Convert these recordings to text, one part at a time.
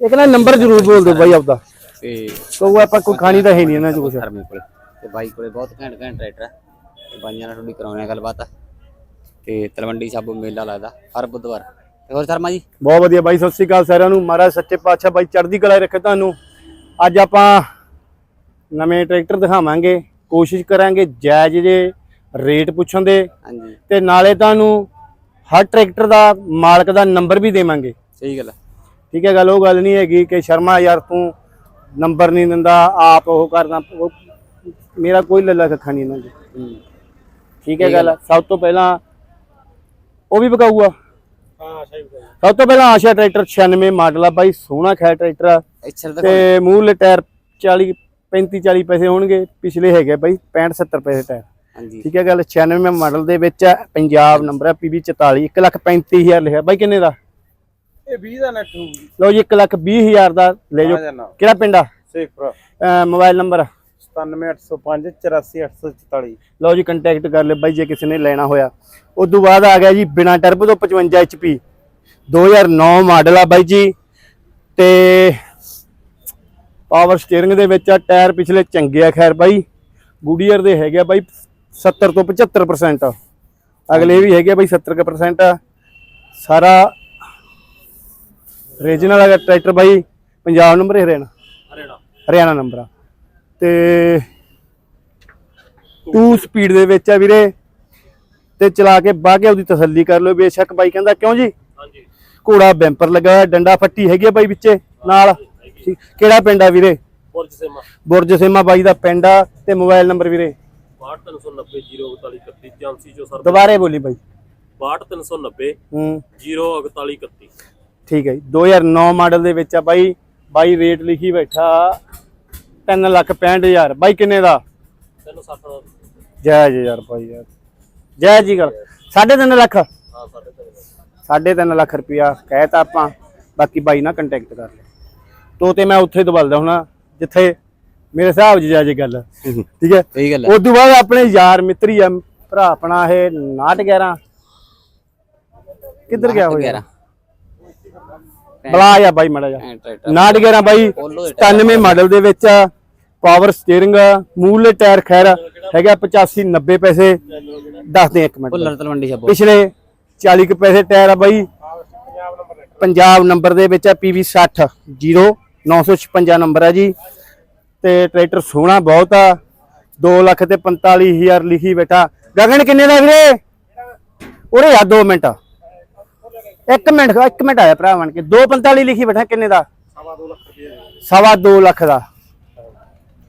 ਇੱਕ ਨਾ ਨੰਬਰ ਜ਼ਰੂਰ ਬੋਲ ਦਿਓ ਬਾਈ ਆਪਦਾ। ਤੇ ਕਹੂ ਆਪਾਂ ਕੋਈ ਖਾਣੀ ਤਾਂ ਹੈ ਨਹੀਂ ਇਹਨਾਂ ਚ ਕੁਛ। ਧਰਮੇ ਕੋਲੇ। ਤੇ ਬਾਈ ਕੋਲੇ ਬਹੁਤ ਘੈਂਟ ਘੈਂਟ ਟਰੈਕਟਰ ਆ। ਤੇ ਬਾਈਆਂ ਨਾਲ ਥੋੜੀ ਕਰਾਉਣੇ ਆ ਗੱਲਬਾਤ। ਤੇ ਤਲਵੰਡੀ ਸਾਬੋ ਮੇਲਾ ਲੱਗਦਾ ਹਰ ਬੁੱਧਵਾਰ। ਤੇ ਹੋਰ ਸ਼ਰਮਾ ਜੀ? ਬਹੁਤ ਵਧੀਆ ਬਾਈ ਸਤਿ ਸ੍ਰੀ ਅਕਾਲ ਸਾਰਿਆਂ ਨੂੰ। ਮਹਾਰਾਜ ਸੱਚੇ ਪਾਤਸ਼ਾਹ ਬਾਈ ਚੜ੍ਹਦੀ ਕਲਾ ਰੱਖੇ ਤੁਹਾਨੂੰ। ਅੱਜ ਆਪਾਂ ਨਵੇਂ ਟਰੈਕਟਰ ਦਿਖਾਵਾਂਗੇ। ਕੋਸ਼ਿਸ਼ ਕਰਾਂਗੇ ਜਾਇਜ਼ ਜੇ ਰੇਟ ਪੁੱਛਣ ਦੇ। ਹਾਂਜੀ। ਤੇ ਨਾਲੇ ਤੁਹਾਨੂੰ ਹਰ ਟਰੈਕਟਰ ਦਾ ਮਾਲਕ ਦਾ ਨੰਬਰ ਵੀ ਦੇਵਾਂਗੇ। ਸਹੀ ਗੱਲ ਆ। ਠੀਕ ਹੈ ਗੱਲ ਉਹ ਗੱਲ ਨਹੀਂ ਹੈਗੀ ਕਿ ਸ਼ਰਮਾ ਯਾਰ ਤੂੰ ਨੰਬਰ ਨਹੀਂ ਦਿੰਦਾ ਆਪ ਉਹ ਕਰਦਾ ਮੇਰਾ ਕੋਈ ਲੱਲਾ ਕੱਖਾ ਨਹੀਂ ਇਹਨਾਂ ਹੂੰ। ਠੀਕ ਹੈ ਗੱਲ ਸਭ ਤੋਂ ਪਹਿਲਾਂ ਉਹ ਵੀ ਵਿਕਾਊਗਾ ਹਾਂ ਸਭ ਤੋਂ ਪਹਿਲਾਂ ਆਸ਼ਾ ਟਰੈਕਟਰ 96 ਮਾਡਲ ਆ ਬਾਈ ਸੋਹਣਾ ਖੈ ਟਰੈਕਟਰ ਆ। ਦਾ ਤੇ ਮੂਹਰਲੇ ਟਾਇਰ 40 35 40 ਪੈਸੇ ਹੋਣਗੇ ਪਿਛਲੇ ਹੈਗੇ ਬਾਈ 65 70 ਪੈਸੇ ਟਾਇਰ। ਹਾਂਜੀ। ਠੀਕ ਹੈ ਗੱਲ 96 ਮਾਡਲ ਦੇ ਵਿੱਚ ਆ, ਪੰਜਾਬ ਨੰਬਰ ਹੈ PB 44 1 ਲੱਖ 35000 ਲਿਖਿਆ। ਬਾਈ ਕਿੰਨੇ ਦਾ? ਇਹ 20 ਦਾ ਨੈਟ ਹੋਊਗੀ ਲਓ ਜੀ 1 ਲੱਖ 20000 ਦਾ ਲੈ ਜਾਓ। ਕਿਹੜਾ ਪਿੰਡ ਆ? ਸੇਖਪੁਰਾ। Mobile number? 97805 84844 ਲਓ ਜੀ ਕੰਟੈਕਟ ਕਰ ਲਿਓ ਬਾਈ ਜੇ ਕਿਸੇ ਨੇ ਲੈਣਾ ਹੋਇਆ। ਉਸ ਤੋਂ ਬਾਅਦ ਆ ਗਿਆ ਜੀ ਬਿਨਾ ਟਰਬੋ ਤੋਂ 55 HP 2009 ਮਾਡਲ ਆ ਬਾਈ ਜੀ। ਤੇ ਪਾਵਰ ਸਟੀਅਰਿੰਗ ਦੇ ਵਿੱਚ ਆ ਟਾਇਰ ਪਿਛਲੇ ਚੰਗੇ ਆ ਖੈਰ ਬਾਈ। ਗੁਡੀਅਰ ਦੇ ਹੈਗੇ ਆ ਬਾਈ 70 ਤੋਂ 75% ਅਗਲੇ ਵੀ ਹੈਗੇ ਆ ਬਾਈ 70% ਸਾਰਾ ਰੀਜਨਲ ਹੈਗਾ ਟਰੈਕਟਰ ਬਾਈ ਪੰਜਾਬ ਨੰਬਰ ਹਰਿਆਣਾ। ਹਰਿਆਣਾ। ਹਰਿਆਣਾ ਨੰਬਰ ਆ। ਤੇ 2 ਸਪੀਡ ਦੇ ਵਿੱਚ ਆ ਵੀਰੇ। ਤੇ ਚਲਾ ਕੇ ਬਾਹ ਕੇ ਉਹਦੀ ਤਸੱਲੀ ਕਰ ਲਓ ਬੇਸ਼ੱਕ ਬਾਈ ਕਹਿੰਦਾ ਕਿਉਂ ਜੀ? ਹਾਂਜੀ। ਘੋੜਾ ਬੈਂਪਰ ਲੱਗਾ ਹੋਇਆ ਡੰਡਾ ਫੱਟੀ ਹੈਗੀ ਆ ਬਾਈ ਵਿੱਚੇ ਨਾਲ। ਕਿਹੜਾ ਪਿੰਡ ਆ ਵੀਰੇ? ਬੁਰਜ ਸੇਮਾ। ਬੁਰਜ ਸੇਮਾ ਬਾਈ ਦਾ ਪਿੰਡ ਆ ਤੇ ਮੋਬਾਈਲ ਨੰਬਰ ਵੀਰੇ। 62390 84 ਚੋਂ ਸਰ ਦੁਬਾਰੇ ਬੋਲੀ ਬਾਈ। 62390 ਹੂੰ। 04131 ਠੀਕ ਹੈ ਜੀ। 2009 ਮਾਡਲ ਦੇ ਵਿੱਚ ਆ ਬਾਈ। ਬਾਈ ਰੇਟ ਲਿਖੀ ਬੈਠਾ 3 ਲੱਖ 65000 ਬਾਈ ਕਿੰਨੇ ਦਾ? 360 ਜਾਇਜ਼ ਯਾਰ ਬਾਈ ਯਾਰ। ਜਾਇਜ਼ ਹੀ ਗੱਲ। 3.5 ਲੱਖ? ਹਾਂ ਸਾਡੇ ਤੇ ਸਾਢੇ ਤਿੰਨ ਲੱਖ ਰੁਪਇਆ ਕਹਿਤਾ ਆਪਾਂ। ਬਾਕੀ ਬਾਈ ਨਾਲ ਕੰਟੈਕਟ ਕਰ ਲਿਓ ਤੋ ਤੇ ਮੈਂ ਉੱਥੇ ਦਬਲਦਾ ਹੁਣਾ ਜਿੱਥੇ ਮੇਰੇ ਹਿਸਾਬ 'ਚ ਜਾਜੇ ਗੱਲ। ਠੀਕ ਹੈ? ਸਹੀ ਗੱਲ ਉਸ ਤੋਂ ਬਾਅਦ ਆਪਣੇ ਯਾਰ ਮਿੱਤਰੀ ਆ ਭਰਾ ਆਪਣਾ ਇਹ 911 ਕਿੱਧਰ ਗਿਆ ਹੋਇਆ 11 ਬਲਾ ਆ ਬਾਈ ਮੜਾ ਜਾ ਟਰੈਕਟਰ। 911 ਬਾਈ। 97 ਮਾਡਲ ਦੇ ਵਿੱਚ ਪਾਵਰ ਸਟੀਅਰਿੰਗ ਮੂਲੇ ਟਾਇਰ ਖੈਰ ਹੈਗਾ 85 90 ਪੈਸੇ। ਦੱਸਦੇ ਇੱਕ ਮਿੰਟ। ਭੁੱਲਰ ਤਲਵੰਡੀ ਸਾਬੋ ਪਿਛਲੇ 40 ਕੁ ਪੈਸੇ ਟਾਇਰ ਆ ਬਾਈ। ਪੰਜਾਬ ਨੰਬਰ ਦੇ ਵਿੱਚ ਆ PV 60 0956 ਨੰਬਰ ਆ ਜੀ। ਤੇ ਟਰੈਕਟਰ ਸੋਹਣਾ ਬਹੁਤ ਆ। 2 ਲੱਖ ਤੇ 45000 ਲਿਖੀ ਬੈਠਾ। ਗਗਨ ਕਿੰਨੇ ਦਾ ਵੀਰੇ? ਉਰੇ ਆ 2 ਮਿੰਟ। ਇੱਕ ਮਿੰਟ ਇੱਕ ਮਿੰਟ ਆਇਆ ਭਰਾ ਬਣ ਕੇ। 245 ਲਿਖੀ ਬੈਠਾ ਕਿੰਨੇ ਦਾ? ਸਵਾ 2 ਲੱਖ ਦਾ।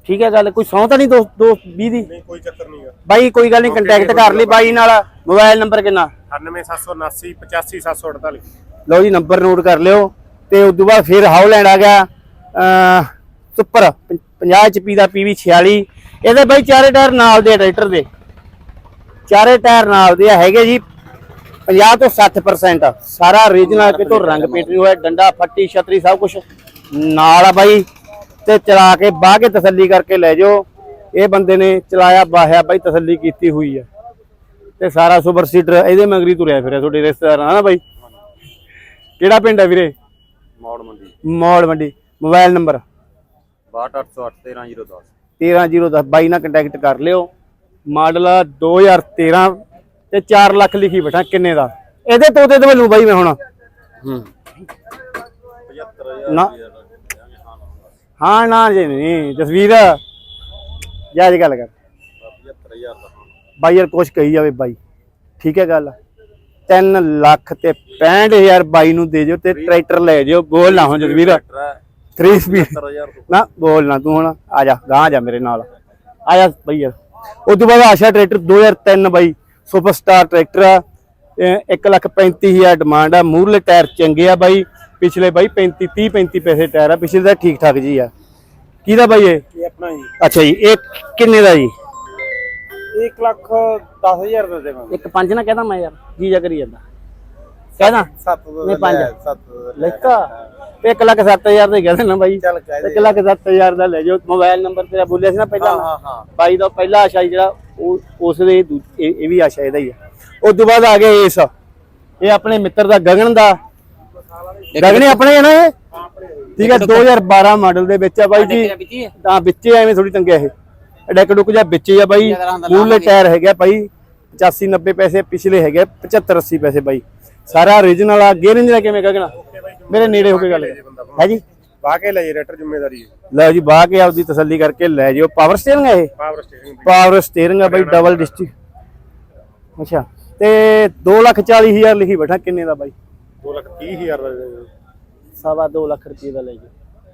ਠੀਕ ਹੈ ਗੱਲ ਕੋਈ ਸੌ ਤਾਂ ਨਹੀਂ ਦੋ ਦੋ 20 ਦੀ? ਨਹੀਂ ਕੋਈ ਚੱਕਰ ਨਹੀਂਗਾ ਬਾਈ ਕੋਈ ਗੱਲ ਨਹੀਂ ਕੰਟੈਕਟ ਕਰ ਲਈ ਬਾਈ ਨਾਲ। ਮੋਬਾਈਲ ਨੰਬਰ ਕਿੰਨਾ? 98779 85748 ਲਓ ਜੀ ਨੰਬਰ ਨੋਟ ਕਰ ਲਿਓ ਤੇ ਉਸ ਤੋਂ ਬਾਅਦ ਫਿਰ ਹਾਉਲੈਂਡ ਆ ਗਿਆ ਸੁਪਰ 50 HP ਦਾ PV 46 ਇਹਦੇ ਬਾਈ ਚਾਰੇ ਟਾਇਰ ਨਾਲ ਦੇ ਟਰੈਕਟਰ ਦੇ। ਚਾਰੇ ਟਾਇਰ ਨਾਲ ਦੇ ਹੈਗੇ ਜੀ 50 ਤੋਂ 60% ਸਾਰਾ ਓਰੀਜਨਲ ਕਿਤੋਂ ਰੰਗ ਪੇਂਟ ਨਹੀਂ ਹੋਇਆ ਡੰਡਾ ਫੱਟੀ ਛਤਰੀ ਸਭ ਕੁਝ ਨਾਲ ਆ ਬਾਈ ਤੇ ਚਲਾ ਕੇ ਬਾਹ ਕੇ ਤਸੱਲੀ ਕਰਕੇ ਲੈ ਜਾਓ। ਇਹ ਬੰਦੇ ਨੇ ਚਲਾਇਆ ਬਾਹਿਆ ਬਾਈ ਤਸੱਲੀ ਕੀਤੀ ਹੋਈ ਆ। ਤੇ ਸਾਰਾ ਸੁਪਰ ਸੀਟਰ ਇਹਦੇ ਮਗਰੀ ਤੁਰਿਆ ਫਿਰਿਆ ਤੁਹਾਡੇ ਰਿਸ਼ਤੇਦਾਰਾਂ ਨਾਲ ਨਾ ਬਾਈ? ਕਿਹੜਾ ਪਿੰਡ ਹੈ ਵੀਰੇ? ਮੌੜ ਮੰਡੀ। ਮੌੜ ਮੰਡੀ। Mobile number? 62808 13010 13010 ਬਾਈ ਨਾਲ ਕੰਟੈਕਟ ਕਰ ਲਿਓ। ਮਾਡਲ ਆ 2013 ਤੇ 4 ਲੱਖ ਲਿਖੀ ਬੈਠਾ ਕਿੰਨੇ ਦਾ? ਇਹਦੇ ਤੋਤੇ ਤੇ ਵੱਲੋਂ ਬਾਈ ਮੈਂ ਹੁਣ। ਹੂੰ। ਨਾ। ਹਾਂ ਨਾ ਜੀ ਨਹੀਂ ਜਸਵੀਰ। ਜਾ ਜੀ ਗੱਲ ਕਰ। 75000 ਦਾ ਬਾਈ ਯਾਰ ਕੁਛ ਕਹੀ ਜਾਵੇ ਬਾਈ। ਠੀਕ ਹੈ ਗੱਲ। 3 ਲੱਖ ਤੇ 65000 ਬਾਈ ਨੂੰ ਦੇ ਦਿਓ ਤੇ ਟਰੈਕਟਰ ਲੈ ਜਿਓ। ਬੋਲ ਨਾ ਹੁਣ ਜਸਵੀਰ। 3 ਸਪੀਡ 70000 ਨਾ ਬੋਲ ਨਾ ਤੂੰ ਹੁਣ। ਆ ਜਾ ਗਾਂ ਜਾ ਮੇਰੇ ਨਾਲ। ਆ ਜਾ ਬਈ ਯਾਰ। ਉਸ ਤੋਂ ਬਾਅਦ ਆਸ਼ਾ ਟਰੈਕਟਰ 2003 ਬਾਈ। ਸੁਪਰਸਟਾਰ ਟਰੈਕਟਰ ਆ। 1 ਲੱਖ 35000 ਡਿਮਾਂਡ ਆ। ਮੂਰਲੇ ਟਾਇਰ ਚੰਗੇ ਆ ਬਾਈ। ਪਿਛਲੇ ਬਾਈ 35 30 35 ਪੈਸੇ ਟਾਇਰ ਆ। ਪਿਛਲੇ ਦਾ ਠੀਕ ਠਾਕ ਜੀ ਆ। ਕਿਹਦਾ ਬਾਈ ਇਹ? ਇਹ ਆਪਣਾ ਜੀ। ਅੱਛਾ ਜੀ ਇਹ ਕਿੰਨੇ ਦਾ ਜੀ? 1 ਲੱਖ 10000 ਦਾ ਦੇਵਾਂਗੇ। ਇੱਕ ਪੰਜ ਨਾ ਕਹਿੰਦਾ ਮੈਂ ਯਾਰ ਜੀ ਜਾ ਕਰੀ ਜਾਂਦਾ। ਕਹਿੰਦਾ? 7 ਦਾ ਨਹੀਂ, ਪੰਜ। 7 ਲੈਤਾ। ਤੇ 1 ਲੱਖ 7000 ਦੇ ਕਹਿੰਦੇ ਨਾ ਬਾਈ। ਚੱਲ ਕਹਿ ਦੇ। 1 ਲੱਖ 7000 ਦਾ ਲੈ ਜਾਓ। ਮੋਬਾਈਲ ਨੰਬਰ ਤੇਰਾ ਬੋਲਿਆ ਸੀ ਨਾ ਪਹਿਲਾਂ। ਹਾਂ ਹਾਂ ਬਾਈ ਦਾ ਪਹਿਲਾ ਆਸ਼ਾ ਜਿਹੜਾ ਉਹ ਉਸ ਦੇ ਇਹ ਵੀ ਆਸ਼ਾ ਇਹਦਾ ਹੀ ਆ। ਉਸ ਤੋਂ ਬਾਅਦ ਆ ਗਿਆ ਇਸ। ਇਹ ਆਪਣੇ ਮਿੱਤਰ ਦਾ ਗਗਨ ਦਾ। ਗਗਨੇ ਆਪਣੇ ਹੀ ਆ ਨਾ ਇਹ? ਠੀਕ ਹੈ 2012 ਮਾਡਲ ਦੇ ਵਿੱਚ ਆ ਬਾਈ ਜੀ। ਤਾਂ ਵਿੱਚੇ ਐਵੇਂ ਥੋੜੀ ਟੰਗਿਆ ਇਹ। ਡੈਕ ਡੁੱਕ ਜਾਂ ਵਿੱਚੇ ਆ ਬਾਈ। ਮੂਲੇ। ਟਾਇਰ ਹੈਗਾ ਬਾਈ। 85 90 ਪੈਸੇ ਪਿਛਲੇ ਹੈਗੇ 75 80 ਪੈਸੇ ਬਾਈ। ਸਾਰਾ origignal ਆ। ਗੇਅਰ ਇੰਜਨ ਕਿਵੇਂ ਕਹਣਾ ਮੇਰੇ ਨੇੜੇ ਹੋ ਕੇ ਗੱਲ ਹੈ ਜੀ? ਵਾਹ ਕੇ ਲਈ ਰੈਟਰ ਜ਼ਿੰਮੇਵਾਰੀ ਹੈ। ਲਓ ਜੀ ਬਾਹ ਕੇ ਆਪਦੀ ਤਸੱਲੀ ਕਰਕੇ ਲੈ ਜਿਓ। ਪਾਵਰ ਸਟੀਅਰਿੰਗ ਹੈ ਇਹ? ਪਾਵਰ ਸਟੀਅਰਿੰਗ ਆ ਬਾਈ ਡਬਲ ਡਿਸਟ੍ਰਿਕ ਅੱਛਾ ਤੇ 240000 ਲਿਖੀ ਬੈਠਾ ਕਿੰਨੇ ਦਾ ਬਾਈ? 2 ਲੱਖ 30 ਹਜ਼ਾਰ ਦਾ ਦੇ ਦਿਓ। ਸਵਾ 2 ਲੱਖ ਰੁਪਏ ਦਾ ਲੈ ਜੀ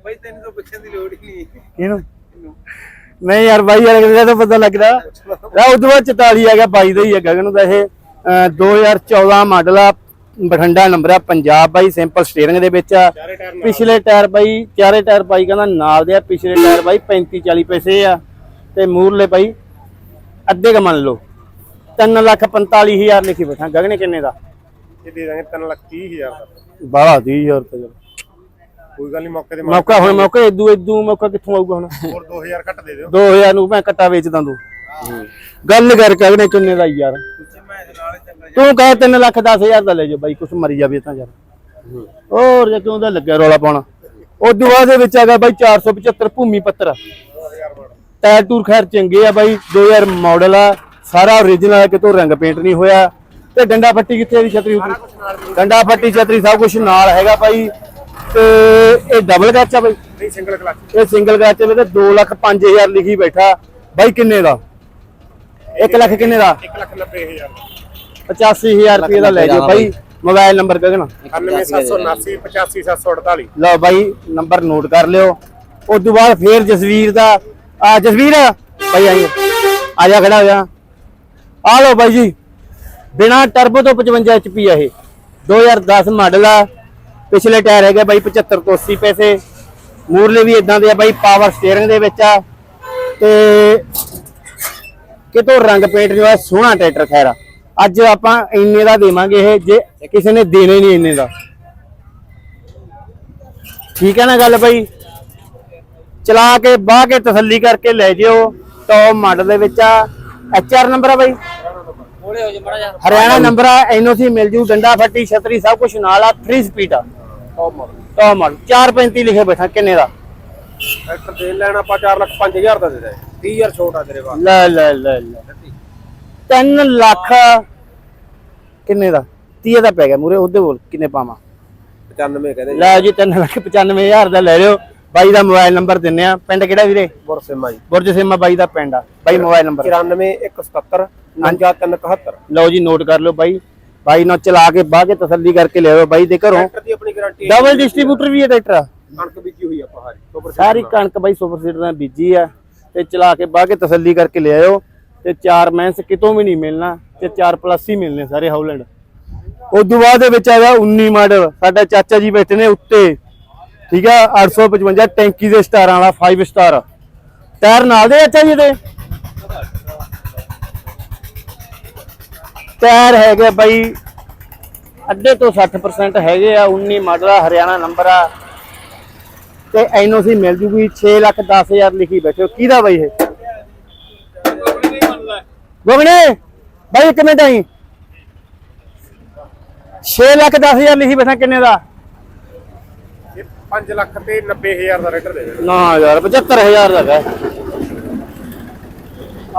ਬਾਈ ਤੈਨੂੰ ਤਾਂ ਪੁੱਛਣ ਦੀ ਲੋੜ ਹੀ ਨਹੀਂ ਕਿਹਨੂੰ? ਨਹੀਂ ਯਾਰ ਬਾਈ ਯਾਰ ਕਿਹਦਾ ਤਾਂ ਪਤਾ ਲੱਗਦਾ। ਆ ਉਦੋਂ ਬਾਅਦ 44 ਆ ਗਿਆ ਬਾਈ ਦਾ ਹੀ ਹੈ ਗਗਨ ਦਾ ਇਹ ਅਹ 2014 ਮਾਡਲ ਆ ਬਠਿੰਡਾ ਨੰਬਰ ਆ ਪੰਜਾਬ ਬਾਈ ਸਿੰਪਲ ਸਟੀਅਰਿੰਗ ਦੇ ਵਿੱਚ ਆ। ਪਿਛਲੇ ਟਾਇਰ ਬਾਈ ਚਾਰੇ ਟਾਇਰ ਬਾਈ ਕਹਿੰਦਾ ਨਾਲ ਦੇ ਆ ਪਿਛਲੇ ਟਾਇਰ ਬਾਈ 35 40 ਪੈਸੇ ਆ। ਤੇ ਮੂਰਲੇ ਬਾਈ ਅੱਧੇ ਕ ਮੰਨ ਲਓ। 3 ਲੱਖ 45 ਹਜ਼ਾਰ ਲਿਖੀ ਬੈਠਾ ਗਗਨੇ ਕਿੰਨੇ ਦਾ? ਇਹ ਦੇ ਦਾਂਗੇ 3 ਲੱਖ 30 ਹਜ਼ਾਰ ਦਾ। ਬਾਹਲਾ 30000 ਰੁਪਏ। ਕੋਈ ਗੱਲ ਨਹੀਂ ਮੌਕੇ ਤੇ ਮੌਕਾ ਹੁਣ ਮੌਕਾ ਇਦੂ ਇਦੂ ਮੌਕਾ ਕਿੱਥੋਂ ਆਊਗਾ ਹੁਣ? ਹੋਰ 2000 ਘੱਟ ਦੇ ਦਿਓ। 2000 ਨੂੰ ਮੈਂ ਕੱਟਾ ਵੇਚਦਾ ਤੂੰ। ਗੱਲ ਕਰ ਕਗਨੇ ਕਿੰਨੇ ਦਾ ਯਾਰ? ਤੂੰ ਕਹੇ 3 ਲੱਖ 10000 ਦਾ ਲੈ ਜਾ ਬਾਈ ਕੁਛ ਮਰੀ ਜਾਵੇ ਤਾਂ ਯਾਰ। ਹੋਰ ਜੇ ਕਿਉਂ ਦਾ ਲੱਗਿਆ ਰੌਲਾ ਪਾਉਣਾ। ਤੋਂ ਬਾਅਦ ਦੇ ਵਿੱਚ ਗਿਆ ਬਾਈ 475 ਭੂਮੀ ਪੱਤਰ। ਟਾਇਰ ਟੂਰ ਖੈਰ ਚੰਗੇ ਆ ਬਾਈ 2000 ਮਾਡਲ ਆ ਸਾਰਾ origignal ਆ ਕਿਤੋਂ ਰੰਗ ਪੇਂਟ ਨਹੀਂ ਹੋਇਆ। ਤੇ ਡੰਡਾ ਫੱਟੀ ਕਿੱਥੇ ਇਹਦੀ ਛਤਰੀ ਉੱਪਰ ਡੰਡਾ ਫੱਟੀ ਛਤਰੀ ਸਭ ਕੁਝ ਨਾਲ ਹੈਗਾ ਬਾਈ। ਤੇ ਇਹ ਡਬਲ ਕੱਚ ਆ ਬਾਈ। ਨਹੀਂ ਸਿੰਗਲ ਕਲਚ ਇਹ ਸਿੰਗਲ ਕੱਚ ਵਿੱਚ 2 ਲੱਖ 5000 ਲਿਖੀ ਬੈਠਾ। ਬਾਈ ਕਿੰਨੇ ਦਾ? 1 ਲੱਖ ਕਿੰਨੇ ਦਾ? 1 ਲੱਖ 90 ਹਜ਼ਾਰ। 85000 ਰੁਪਏ ਦਾ ਲੈ ਜਾਓ ਬਾਈ। ਮੋਬਾਈਲ ਨੰਬਰ ਕਹਣਾ 98779 85748 ਲਓ ਬਾਈ ਨੰਬਰ ਨੋਟ ਕਰ ਲਿਓ। ਉਸ ਤੋਂ ਬਾਅਦ ਫੇਰ ਜਸਵੀਰ ਦਾ ਆ ਜਸਵੀਰ ਬਾਈ ਆਈ ਆ। ਜਾ ਖੜਾ ਹੋ ਜਾ। ਆ ਲਓ ਬਾਈ ਜੀ। ਬਿਨਾ ਟਰਬੋ ਤੋਂ 55 HP ਆ ਇਹ। 2010 ਮਾਡਲ ਆ। ਪਿਛਲੇ ਟਾਇਰ ਹੈਗੇ ਬਾਈ 75 ਤੋਂ 80 ਪੈਸੇ। ਮੂਰਲੇ ਵੀ ਇਦਾਂ ਦੇ ਆ ਬਾਈ ਪਾਵਰ ਸਟੀਅਰਿੰਗ ਦੇ ਵਿੱਚ ਆ। ਤੇ ਕਿਤੋਂ ਰੰਗ ਪੇਂਟ ਜੋ ਹੈ ਸੋਹਣਾ ਟਰੈਕਟਰ ਖੈਰਾ ਅੱਜ ਆਪਾਂ ਇੰਨੇ ਦਾ ਦੇਵਾਂਗੇ ਇਹ ਜੇ ਕਿਸੇ ਨੇ ਦੇਣੇ ਨਹੀਂ ਇੰਨੇ ਦਾ। ਠੀਕ ਹੈ ਨਾ ਗੱਲ ਬਾਈ ਚਲਾ ਕੇ ਬਾਹ ਕੇ ਤਸੱਲੀ ਕਰਕੇ ਲੈ ਜਿਓ ਟੌਪ ਮਾਡਲ ਦੇ ਵਿੱਚ ਆ। ਐਚਆਰ ਨੰਬਰ ਆ ਬਾਈ। ਹਰਿਆਣਾ ਨੰਬਰ ਆ ਐਨਓਸੀ ਮਿਲ ਜੂ ਡੰਡਾ ਫੱਟੀ ਛਤਰੀ ਸਭ ਕੁਝ ਨਾਲ ਆ 3 ਸਪੀਡ ਆ। ਟੌਪ ਮਾਡਲ ਟੌਪ ਮਾਡਲ 435 ਲਿਖੇ ਬੈਠਾ ਕਿੰਨੇ ਦਾ? ਟਰੈਕਟਰ ਦੇ ਲੈਣਾ ਆਪਾਂ 4 ਲੱਖ 5000 ਦਾ ਦੇ ਦੇ। 30000 ਛੋਟ ਆ ਤੇਰੇ ਬਾਅਦ ਲੈ ਲੈ ਲੈ ਲੈ। 3 ਲੱਖ ਕਿੰਨੇ ਦਾ? 30 ਦਾ ਪੈ ਗਿਆ ਮੂਰੇ ਉਹਦੇ ਬੋਲ ਕਿੰਨੇ ਪਾਵਾਂ? 95 ਕਹਿੰਦੇ ਲੈ ਜੀ। 3 ਲੱਖ 95000 ਦਾ ਲੈ ਲਿਓ। ਬਾਈ ਦਾ ਮੋਬਾਈਲ ਨੰਬਰ ਦਿੰਨੇ ਆ। ਪਿੰਡ ਕਿਹੜਾ ਵੀਰੇ? ਬੁਰਸੇਮਾ ਜੀ। ਬੁਰਜ ਬਾਈ ਦਾ ਪਿੰਡ ਆ। ਬਾਈ ਮੋਬਾਈਲ ਨੰਬਰ। 94177 5371 ਲਓ ਜੀ ਨੋਟ ਕਰ ਲਓ ਬਾਈ। ਬਾਈ ਨਾਲ ਚਲਾ ਕੇ ਬਾਹ ਕੇ ਤਸੱਲੀ ਕਰਕੇ ਲਿਆਓ ਬਾਈ ਦੇ ਘਰੋਂ। ਟਰੈਕਟਰ ਦੀ ਆਪਣੀ ਗਾਰੰਟੀ ਡਬਲ ਡਿਸਟ੍ਰੀਬਿਊਟਰ ਵੀ ਹੈ ਟਰੈਕਟਰ। ਕਣਕ ਬੀਜੀ ਹੋਈ ਆਪਾਂ ਹਾਰੀ। ਸੁਪਰ ਸਾਰੀ ਕਣਕ ਬਾਈ ਸੁਪਰ ਸੀਡਰ ਨਾਲ ਬੀਜੀ ਆ। ਤੇ ਚਲਾ ਕੇ ਬਾਹ ਕੇ ਤਸੱਲੀ ਕਰਕੇ ਲਿਆਓ ਤੇ ਚਾਰ ਮੈਂਸ ਕਿਤੋਂ ਵੀ ਨਹੀਂ ਮਿਲਣਾ। ਤੇ ਚਾਰ ਪਲੱਸ ਹੀ ਮਿਲਨੇ ਸਾਰੇ ਹਾਊਲੈਂਡ ਉਸ ਤੋਂ ਬਾਅਦ ਦੇ ਵਿੱਚ ਆ ਗਿਆ 19 ਮਾਡਲ। ਸਾਡਾ ਚਾਚਾ ਜੀ ਬੈਠੇ ਨੇ ਉੱਤੇ। ਠੀਕ ਆ 855 ਟੈਂਕੀ ਦੇ ਸਟਾਰਾਂ ਵਾਲਾ 5 ਸਟਾਰ ਟਾਇਰ ਨਾਲ ਦੇ ਚਾਚਾ ਜੀ ਦੇ? ਟਾਇਰ ਹੈਗੇ ਬਾਈ ਅੱਧੇ ਤੋਂ 60% ਹੈਗੇ ਆ 19 ਮਾਡਲ ਆ ਹਰਿਆਣਾ ਨੰਬਰ ਆ। ਤੇ ਐਨਓਸੀ ਮਿਲ ਜੂਗੀ 6 ਲੱਖ 10000 ਲਿਖੀ ਬੈਠੇ ਕਿਹਦਾ ਬਾਈ ਇਹ? ਗੋਗਨੇ ਬਾਈ ਇੱਕ ਮਿੰਟ ਆਈ। 6 ਲੱਖ 10000 ਲਿਖੀ ਬੈਠਾ ਕਿੰਨੇ ਦਾ? 5 ਲੱਖ ਤੇ 90000 ਦਾ ਰੇਟਰ ਦੇ ਦੇ ਨਾ ਯਾਰ 75000 ਦਾ ਹੈ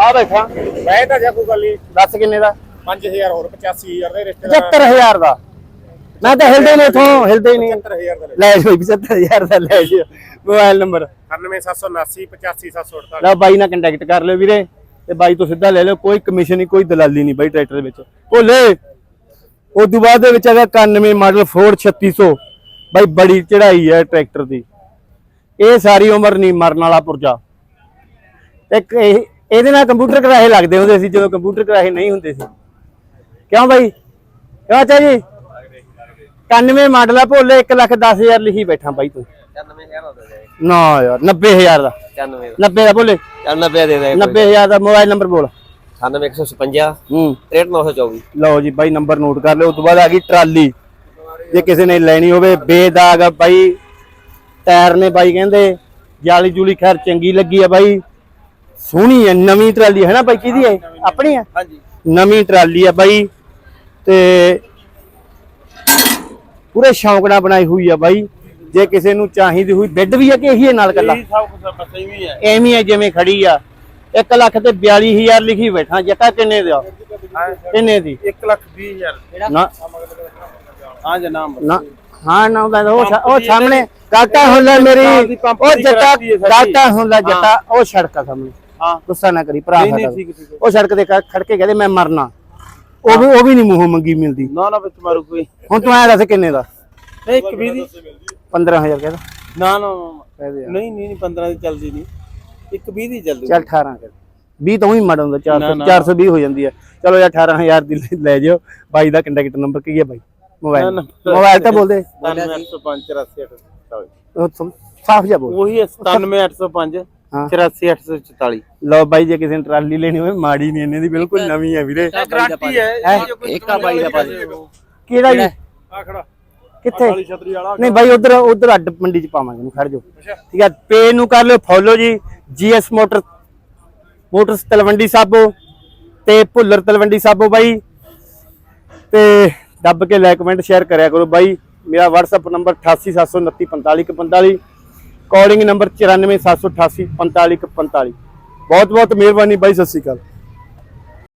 ਆ ਬੈਠਾ। ਤਾਂ ਜਾ ਕੋਈ ਗੱਲ ਨਹੀਂ। ਦੱਸ ਕਿੰਨੇ ਦਾ? 5000 ਹੋਰ 85000 ਦੇ ਰਿਸ਼ਤੇਦਾਰ 75000 ਦਾ। ਮੈਂ ਤਾਂ ਹਿਲਦੇ ਨਹੀਂ ਇਥੋਂ ਹਿਲਦੇ ਨਹੀਂ। 75000 ਦਾ ਲੈ। ਜਾਓ 75000 ਦਾ ਲੈ ਜਾਓ ਮੋਬਾਈਲ ਨੰਬਰ। 98779 85748 ਲੈ ਬਾਈ ਨਾਲ ਕੰਟੈਕਟ ਕਰ ਲਿਓ ਵੀਰੇ। ਤੇ ਬਾਈ ਤੋਂ ਸਿੱਧਾ ਲੈ ਲਿਓ, ਕੋਈ ਕਮਿਸ਼ਨ ਨਹੀਂ, ਕੋਈ ਦਲਾਲੀ ਨਹੀਂ ਬਾਈ ਟਰੈਕਟਰ ਵਿੱਚ। ਭੋਲੇ ਉਸ ਤੋਂ ਬਾਅਦ ਦੇ ਵਿੱਚ ਹੈਗਾ 91 ਮਾਡਲ ਫੋਰਡ 3600 ਬਾਈ ਬੜੀ ਚੜਾਈ ਹੈ ਟਰੈਕਟਰ ਦੀ। ਇਹ ਸਾਰੀ ਉਮਰ ਨਹੀਂ ਮਰਨ ਵਾਲਾ ਪੁਰਜਾ। ਤੇ ਇਹਦੇ ਨਾਲ ਕੰਪਿਊਟਰ ਕਰਾਹੇ ਲੱਗਦੇ ਹੁੰਦੇ ਸੀ, ਜਦੋਂ ਕੰਪਿਊਟਰ ਕਰਾਹੇ ਨਹੀਂ ਹੁੰਦੇ ਸੀ। ਕਿਉਂ ਬਾਈ? ਕਿਉਂ ਅੱਛਾ ਜੀ? 91 ਮਾਡਲ ਆ ਭੋਲੇ 1 ਲੱਖ 10000 ਲਿਖੀ ਬੈਠਾ ਬਾਈ ਤੂੰ। 99000 ਦਾ ਦੇ। ਨਾ ਯਾਰ 90000 ਦਾ। 95 90 ਦਾ ਭੋਲੇ 90 ਦੇ ਦੇ 90000 ਦਾ ਮੋਬਾਈਲ ਨੰਬਰ ਬੋਲ। 9156 ਹੂੰ। 63924 ਲਓ ਜੀ ਬਾਈ ਨੰਬਰ ਨੋਟ ਕਰ ਲਿਓ ਉਸ ਤੋਂ ਬਾਅਦ ਆ ਗਈ ਟਰਾਲੀ। ਜੇ ਕਿਸੇ ਨੇ ਲੈਣੀ ਹੋਵੇ ਬੇਦਾਗ ਆ ਬਾਈ। ਟਾਇਰ ਨੇ ਬਾਈ ਕਹਿੰਦੇ ਜਾਲੀ ਜੂਲੀ ਖੈਰ ਚੰਗੀ ਲੱਗੀ ਆ ਬਾਈ। ਸੋਹਣੀ ਹੈ ਨਵੀਂ ਟਰਾਲੀ ਹੈ ਨਾ ਬਾਈ ਕਿਹਦੀ ਹੈ ਆਪਣੀ ਹੈ ਹਾਂਜੀ। ਨਵੀਂ ਟਰਾਲੀ ਆ ਬਾਈ। ਤੇ ਪੂਰੇ ਸ਼ੌਂਕ ਨਾਲ ਬਣਾਈ ਹੋਈ ਆ ਬਾਈ। ਜੇ ਕਿਸੇ ਨੂੰ ਚਾਹੀਦੀ ਹੋਈ ਬੈੱਡ ਵੀ ਹੈ ਕਿ ਇਹੀ ਹੈ ਨਾਲ ਕੱਲਾ ਇਹ ਸਭ ਕੁਝ ਬਸ ਹੀ ਹੈ ਐਵੇਂ ਹੈ ਜਿਵੇਂ ਖੜੀ ਆ। 1 ਲੱਖ ਤੇ 42000 ਲਿਖੀ ਬੈਠਾ ਜੱਟਾ ਕਿੰਨੇ ਦਾ ਕਿੰਨੇ ਦੀ? 1 ਲੱਖ 20 ਹਜ਼ਾਰ। ਨਾ। ਹਾਂ ਜਨਾਬ ਨਾ। ਹਾਂ ਨਾ ਉਹ ਸਾਹਮਣੇ ਕਾਕਾ ਹੁੰਦਾ ਮੇਰੀ। ਉਹ ਜੱਟਾ। ਕਾਕਾ ਹੁੰਦਾ ਜੱਟਾ ਉਹ ਸੜਕ ਆ ਸਾਹਮਣੇ। ਹਾਂ। ਗੁੱਸਾ ਨਾ ਕਰੀ ਭਰਾ। ਉਹ ਸੜਕ ਤੇ ਖੜ ਕੇ ਕਹਿੰਦੇ ਮੈਂ ਮਰਨਾ। ਉਹ ਵੀ ਉਹ ਵੀ ਨਹੀਂ ਮੂੰਹੋਂ ਮੰਗੀ ਮਿਲਦੀ। ਨਾ ਨਾ ਵਿੱਚ ਮਾਰੂ ਕੋਈ। ਹੁਣ ਤੂੰ ਐਂ ਦੱਸ ਕਿੰਨੇ ਦਾ? ਨਹੀਂ ਇੱਕ 20 ਦੀ। 15000 ਕਹਿੰਦਾ ਨਾ ਨਾ ਕਹਦੇ ਨਹੀਂ ਨਹੀਂ ਨਹੀਂ 15 ਦੀ ਚੱਲਦੀ ਨਹੀਂ। ਇੱਕ 20 ਦੀ ਚੱਲਦੀ। ਚੱਲ 18 ਕਰ 20 ਤਾਂ ਉਹੀ ਮੜ ਹੁੰਦਾ 400 ਨਾ, ਨਾ। 420 ਹੋ ਜਾਂਦੀ ਹੈ ਚਲੋ ਯਾਰ 18000 ਦੀ ਲੈ- ਲੈ ਜਾਓ। ਬਾਈ ਦਾ ਕੰਟੈਕਟ ਨੰਬਰ ਕੀ ਹੈ ਬਾਈ? ਮੋਬਾਈਲ। ਨਾ, ਨਾ। ਮੋਬਾਈਲ ਤਾਂ ਬੋਲਦੇ। 9805 ਉਹ ਸਮ- ਸਾਫ਼ ਜਿਹਾ ਬੋਲ। ਉਹੀ ਹੈ 97805 ਹਾਂ। 84844 ਲਓ ਬਾਈ ਜੇ ਕਿਸੇ ਨੇ ਟਰਾਲੀ ਲੈਣੀ ਹੋਵੇ ਮਾੜੀ ਨਹੀਂ ਇਹਨੇ ਦੀ ਬਿਲਕੁਲ ਨਵੀਂ ਹੈ ਵੀਰੇ। ਗਾਰੰਟੀ ਹੈ ਇੱਕ ਆ ਬਾਈ ਦਾ ਪਾ ਦੇ ਕਿਹੜਾ ਜੀ? ਆ ਖੜਾ। ਕਿੱਥੇ? ਕਾਲੀ ਛਤਰੀ ਵਾਲਾ ਨਹੀਂ ਬਾਈ ਉਧਰ ਉਧਰ ਅੱਡ ਮੰਡੀ ਚ ਪਾਵਾਂਗੇ ਖੜ ਜਾਓ। ਠੀਕ ਹੈ ਪੇ ਨੂੰ ਕਰ ਲਿਓ ਫੋਲੋ ਜੀ। GS motor motors Talwandi Sabo ਤੇ ਭੁੱਲਰ ਤਲਵੰਡੀ ਸਾਬੋ ਬਾਈ। ਤੇ ਦੱਬ ਕੇ ਲਾਈਕ ਕਮੈਂਟ ਸ਼ੇਅਰ ਕਰਿਆ ਕਰੋ ਬਾਈ। ਮੇਰਾ WhatsApp ਨੰਬਰ 8879455145 ਕਾਲਿੰਗ ਨੰਬਰ 9478845145 ਬਹੁਤ ਬਹੁਤ ਮਿਹਰਬਾਨੀ ਬਾਈ ਸਤਿ ਸ਼੍ਰੀ ਅਕਾਲ।